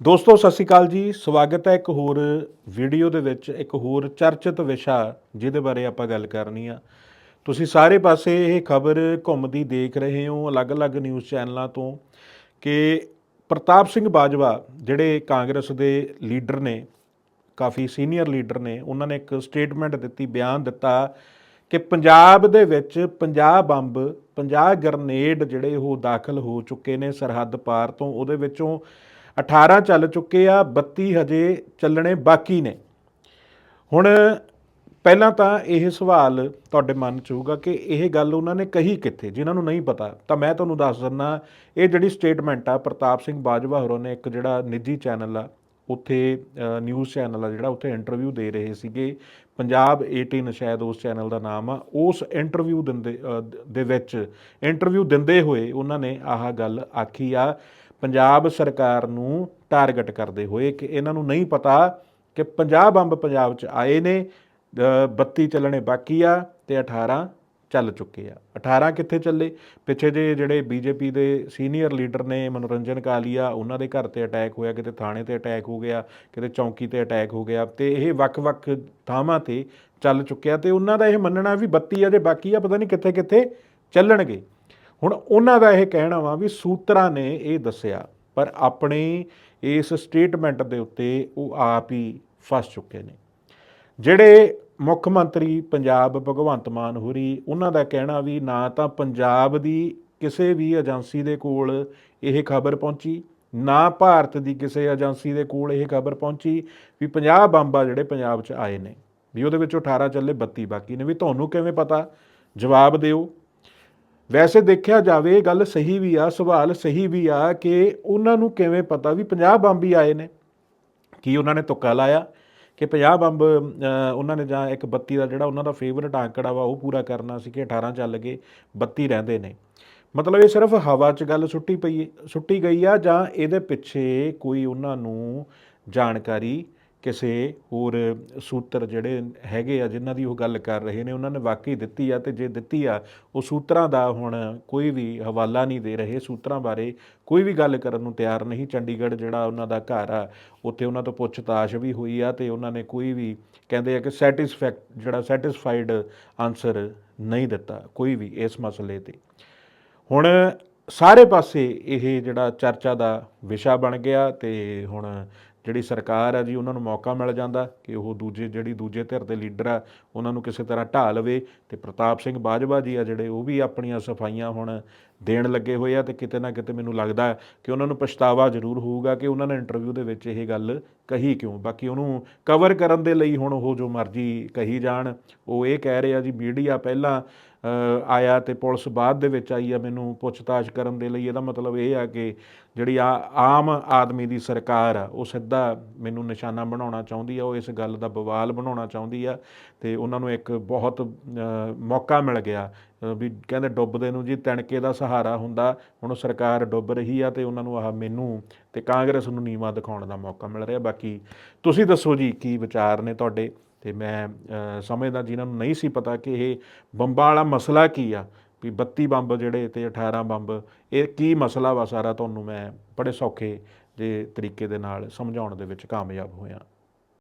ਦੋਸਤੋ, ਸਤਿ ਸ਼੍ਰੀ ਅਕਾਲ ਜੀ। ਸਵਾਗਤ ਹੈ ਇੱਕ ਹੋਰ ਵੀਡੀਓ ਦੇ ਵਿੱਚ, ਇੱਕ ਹੋਰ ਚਰਚਿਤ ਵਿਸ਼ਾ ਜਿਹਦੇ ਬਾਰੇ ਆਪਾਂ ਗੱਲ ਕਰਨੀ ਆ। ਤੁਸੀਂ ਸਾਰੇ ਪਾਸੇ ਇਹ ਖਬਰ ਘੁੰਮਦੀ ਦੇਖ ਰਹੇ ਹੋ ਅਲੱਗ-ਅਲੱਗ ਨਿਊਜ਼ ਚੈਨਲਾਂ ਤੋਂ ਕਿ ਪ੍ਰਤਾਪ ਸਿੰਘ ਬਾਜਵਾ, ਜਿਹੜੇ ਕਾਂਗਰਸ ਦੇ ਲੀਡਰ ਨੇ, ਕਾਫੀ ਸੀਨੀਅਰ ਲੀਡਰ ਨੇ, ਉਹਨਾਂ ਨੇ ਇੱਕ ਸਟੇਟਮੈਂਟ ਦਿੱਤੀ, ਬਿਆਨ ਦਿੱਤਾ ਕਿ ਪੰਜਾਬ ਦੇ ਵਿੱਚ 50 ਬੰਬ 50 ਗ੍ਰਨੇਡ ਜਿਹੜੇ ਉਹ ਦਾਖਲ ਹੋ ਚੁੱਕੇ ਨੇ ਸਰਹੱਦ ਪਾਰ ਤੋਂ। ਉਹਦੇ ਵਿੱਚੋਂ 18 ਚੱਲ ਚੁੱਕੇ ਆ 32 ਹਜੇ ਚੱਲਣੇ ਬਾਕੀ ਨੇ। ਹੁਣ ਪਹਿਲਾਂ ਤਾਂ ਇਹ ਸਵਾਲ ਤੁਹਾਡੇ ਮਨ 'ਚ ਹੋਊਗਾ ਕਿ ਇਹ ਗੱਲ ਉਹਨਾਂ ਨੇ ਕਹੀ ਕਿੱਥੇ? ਜਿਨ੍ਹਾਂ ਨੂੰ ਨਹੀਂ ਪਤਾ, ਤਾਂ ਮੈਂ ਤੁਹਾਨੂੰ ਦੱਸ ਦਿੰਦਾ, ਇਹ ਜਿਹੜੀ ਸਟੇਟਮੈਂਟ ਆ, ਪ੍ਰਤਾਪ ਸਿੰਘ ਬਾਜਵਾ ਹੋਰਾਂ ਨੇ ਇੱਕ ਜਿਹੜਾ ਨਿੱਜੀ ਚੈਨਲ ਆ, ਉੱਥੇ ਨਿਊਜ਼ ਚੈਨਲ ਆ ਜਿਹੜਾ ਉੱਥੇ ਇੰਟਰਵਿਊ ਦੇ ਰਹੇ ਸੀਗੇ। ਪੰਜਾਬ 18 ਸ਼ਾਇਦ ਉਸ ਚੈਨਲ ਦਾ ਨਾਮ ਆ। ਉਸ ਇੰਟਰਵਿਊ ਦਿੰਦੇ ਦੇ ਵਿੱਚ ਇੰਟਰਵਿਊ ਦਿੰਦੇ ਹੋਏ ਉਹਨਾਂ ਨੇ ਆਹ ਗੱਲ ਆਖੀ ਆ ਪੰਜਾਬ ਸਰਕਾਰ ਨੂੰ ਟਾਰਗੇਟ ਕਰਦੇ ਹੋਏ ਕਿ ਇਹਨਾਂ ਨੂੰ ਨਹੀਂ ਪਤਾ ਕਿ 50 ਬੰਬ ਪੰਜਾਬ 'ਚ ਆਏ ਨੇ ਅ, 32 ਚੱਲਣੇ ਬਾਕੀ ਆ ਤੇ 18 ਚੱਲ ਚੁੱਕੇ ਆ। 18 ਕਿੱਥੇ ਚੱਲੇ? ਪਿੱਛੇ ਜੇ ਜਿਹੜੇ ਬੀਜੇਪੀ ਦੇ ਸੀਨੀਅਰ ਲੀਡਰ ਨੇ ਮਨੋਰੰਜਨ ਕਾਲੀਆ ਉਹਨਾਂ ਦੇ ਘਰ ਤੇ ਅਟੈਕ ਹੋਇਆ ਕਿਤੇ ਥਾਣੇ ਤੇ ਅਟੈਕ ਹੋ ਗਿਆ ਕਿਤੇ ਚੌਂਕੀ ਤੇ ਅਟੈਕ ਹੋ ਗਿਆ ਤੇ ਇਹ ਵੱਖ-ਵੱਖ ਥਾਵਾਂ ਤੇ ਚੱਲ ਚੁੱਕਿਆ ਤੇ ਉਹਨਾਂ ਦਾ ਇਹ ਮੰਨਣਾ ਵੀ 32 ਅਜੇ ਬਾਕੀ ਆ ਪਤਾ ਨਹੀਂ ਕਿੱਥੇ-ਕਿੱਥੇ ਚੱਲਣਗੇ। ਹੁਣ ਉਹਨਾਂ ਦਾ ਇਹ ਕਹਿਣਾ ਵਾ ਵੀ ਸੂਤਰਾਂ ਨੇ ਇਹ ਦੱਸਿਆ, ਪਰ ਆਪਣੇ ਇਸ ਸਟੇਟਮੈਂਟ ਦੇ ਉੱਤੇ ਉਹ ਆਪ ਹੀ ਫਸ ਚੁੱਕੇ ਨੇ। ਜਿਹੜੇ ਮੁੱਖ ਮੰਤਰੀ ਪੰਜਾਬ ਭਗਵੰਤ ਮਾਨ ਹੋਰੀ, ਉਹਨਾਂ ਦਾ ਕਹਿਣਾ ਵੀ ਨਾ ਤਾਂ ਪੰਜਾਬ ਦੀ ਕਿਸੇ ਵੀ ਏਜੰਸੀ ਦੇ ਕੋਲ ਇਹ ਖਬਰ ਪਹੁੰਚੀ, ਨਾ ਭਾਰਤ ਦੀ ਕਿਸੇ ਏਜੰਸੀ ਦੇ ਕੋਲ ਇਹ ਖਬਰ ਪਹੁੰਚੀ ਵੀ 50 ਬੰਬ ਜਿਹੜੇ ਪੰਜਾਬ 'ਚ ਆਏ ਨੇ, ਵੀ ਉਹਦੇ ਵਿੱਚੋਂ 18 ਚੱਲੇ 32 ਬਾਕੀ ਨੇ। ਵੀ ਤੁਹਾਨੂੰ ਕਿਵੇਂ ਪਤਾ? ਜਵਾਬ ਦਿਓ। ਵੈਸੇ ਦੇਖਿਆ ਜਾਵੇ ਗੱਲ ਸਹੀ ਵੀ ਆ, ਸਵਾਲ ਸਹੀ ਵੀ ਆ ਕਿ ਉਹਨਾਂ ਨੂੰ ਕਿਵੇਂ ਪਤਾ ਵੀ 50 ਬੰਬ ਹੀ ਆਏ ਨੇ। ਕੀ ਉਹਨਾਂ ਨੇ ਤੁੱਕਾ ਲਾਇਆ? ਕਿ 50 ਬੰਬ ਉਹਨਾਂ ਨੇ ਜਾਂ ਇੱਕ 32 ਦਾ ਜਿਹੜਾ ਉਹਨਾਂ ਦਾ ਫੇਵਰਟ ਆਂਕੜਾ ਵਾ, ਉਹ ਪੂਰਾ ਕਰਨਾ ਸੀ ਕਿ 18 ਚੱਲ ਗਏ 32 ਰਹਿੰਦੇ ਨੇ। ਮਤਲਬ ਇਹ ਸਿਰਫ ਹਵਾ 'ਚ ਗੱਲ ਸੁੱਟੀ ਪਈ ਸੁੱਟੀ ਗਈ ਆ ਜਾਂ ਇਹਦੇ ਪਿੱਛੇ ਕੋਈ ਉਹਨਾਂ ਨੂੰ ਜਾਣਕਾਰੀ ਕਿਸੇ ਹੋਰ ਸੂਤਰ ਜਿਹੜੇ ਹੈਗੇ ਆ, ਜਿਨ੍ਹਾਂ ਦੀ ਉਹ ਗੱਲ ਕਰ ਰਹੇ ਨੇ, ਉਹਨਾਂ ਨੇ ਵਾਕਈ ਦਿੱਤੀ ਆ ਤੇ ਜੇ ਦਿੱਤੀ ਆ, ਉਹ ਸੂਤਰਾਂ ਦਾ ਹੁਣ ਕੋਈ ਵੀ ਹਵਾਲਾ ਨਹੀਂ ਦੇ ਰਹੇ। ਸੂਤਰਾਂ ਬਾਰੇ ਕੋਈ ਵੀ ਗੱਲ ਕਰਨ ਨੂੰ ਤਿਆਰ ਨਹੀਂ। ਚੰਡੀਗੜ੍ਹ ਜਿਹੜਾ ਉਹਨਾਂ ਦਾ ਘਰ ਆ, ਉੱਥੇ ਉਹਨਾਂ ਤੋਂ ਪੁੱਛਤਾਛ ਵੀ ਹੋਈ ਆ ਤੇ ਉਹਨਾਂ ਨੇ ਕੋਈ ਵੀ ਕਹਿੰਦੇ ਆ ਕਿ ਸੈਟੀਸਫੈਕਟ ਜਿਹੜਾ ਸੈਟੀਸਫਾਈਡ ਆਨਸਰ ਨਹੀਂ ਦਿੱਤਾ, ਕੋਈ ਵੀ ਇਸ ਮਸਲੇ ਤੇ। ਹੁਣ ਸਾਰੇ ਪਾਸੇ ਇਹ ਜਿਹੜਾ ਚਰਚਾ ਦਾ ਵਿਸ਼ਾ ਬਣ ਗਿਆ ਤੇ ਹੁਣ ਜਿਹੜੀ ਸਰਕਾਰ ਆ ਜੀ, ਉਹਨਾਂ ਨੂੰ ਮੌਕਾ ਮਿਲ ਜਾਂਦਾ ਕਿ ਉਹ ਦੂਜੇ, ਜਿਹੜੀ ਦੂਜੇ ਧਿਰ ਦੇ ਲੀਡਰ ਆ, ਉਹਨਾਂ ਨੂੰ ਕਿਸੇ ਤਰ੍ਹਾਂ ਢਾਹ ਲਵੇ। ਤੇ ਪ੍ਰਤਾਪ ਸਿੰਘ ਬਾਜਵਾ ਜੀ ਆ ਜਿਹੜੇ, ਉਹ ਵੀ ਆਪਣੀਆਂ ਸਫਾਈਆਂ ਹੁਣ ਦੇਣ ਲੱਗੇ ਹੋਏ ਆ ਤੇ ਕਿਤੇ ਨਾ ਕਿਤੇ ਮੈਨੂੰ ਲੱਗਦਾ ਕਿ ਉਹਨਾਂ ਨੂੰ ਪਛਤਾਵਾ ਜ਼ਰੂਰ ਹੋਊਗਾ ਕਿ ਉਹਨਾਂ ਨੇ ਇੰਟਰਵਿਊ ਦੇ ਵਿੱਚ ਇਹ ਗੱਲ ਕਹੀ ਕਿਉਂ। ਬਾਕੀ ਉਹਨੂੰ ਕਵਰ ਕਰਨ ਦੇ ਲਈ ਹੁਣ ਉਹ ਜੋ ਮਰਜ਼ੀ ਕਹੀ ਜਾਣ। ਉਹ ਇਹ ਕਹਿ ਰਹੇ ਆ ਜੀ ਮੀਡੀਆ ਪਹਿਲਾਂ ਆਇਆ ਤੇ ਪੁਲਿਸ ਬਾਅਦ ਦੇ ਵਿੱਚ ਆਈ ਆ ਮੈਨੂੰ ਪੁੱਛਤਾਛ ਕਰਨ ਦੇ ਲਈ, ਇਹਦਾ ਮਤਲਬ ਇਹ ਆ ਕਿ ਜਿਹੜੀ ਆ ਆਮ ਆਦਮੀ ਦੀ ਸਰਕਾਰ ਆ, ਉਹ ਸਿੱਧਾ ਮੈਨੂੰ ਨਿਸ਼ਾਨਾ ਬਣਾਉਣਾ ਚਾਹੁੰਦੀ ਆ, ਉਹ ਇਸ ਗੱਲ ਦਾ ਬਵਾਲ ਬਣਾਉਣਾ ਚਾਹੁੰਦੀ ਆ ਤੇ ਉਹਨਾਂ ਨੂੰ ਇੱਕ ਬਹੁਤ ਮੌਕਾ ਮਿਲ ਗਿਆ ਵੀ ਕਹਿੰਦੇ ਡੁੱਬਦੇ ਨੂੰ ਜੀ ਤਣਕੇ ਦਾ ਸਹਾਰਾ ਹੁੰਦਾ, ਹੁਣ ਸਰਕਾਰ ਡੁੱਬ ਰਹੀ ਆ ਤੇ ਉਹਨਾਂ ਨੂੰ ਆਹ ਮੈਨੂੰ ਤੇ ਕਾਂਗਰਸ ਨੂੰ ਨੀਵਾ ਦਿਖਾਉਣ ਦਾ ਮੌਕਾ ਮਿਲ ਰਿਹਾ। ਬਾਕੀ ਤੁਸੀਂ ਦੱਸੋ ਜੀ, ਕੀ ਵਿਚਾਰ ਨੇ ਤੁਹਾਡੇ? ਤੇ ਮੈਂ ਅ, ਸਮਝਦਾ ਜਿਨ੍ਹਾਂ ਨੂੰ ਨਹੀਂ ਸੀ ਪਤਾ ਕਿ ਇਹ ਬੰਬਾਂ ਵਾਲਾ ਮਸਲਾ ਕੀ ਆ ਵੀ 32 ਬੰਬ ਜਿਹੜੇ ਤੇ 18 ਬੰਬ ਇਹ ਕੀ ਮਸਲਾ ਵਾ ਸਾਰਾ ਤੁਹਾਨੂੰ ਮੈਂ ਬੜੇ ਸੌਖੇ ਦੇ ਤਰੀਕੇ ਦੇ ਨਾਲ ਸਮਝਾਉਣ ਦੇ ਵਿੱਚ ਕਾਮਯਾਬ ਹੋਇਆ।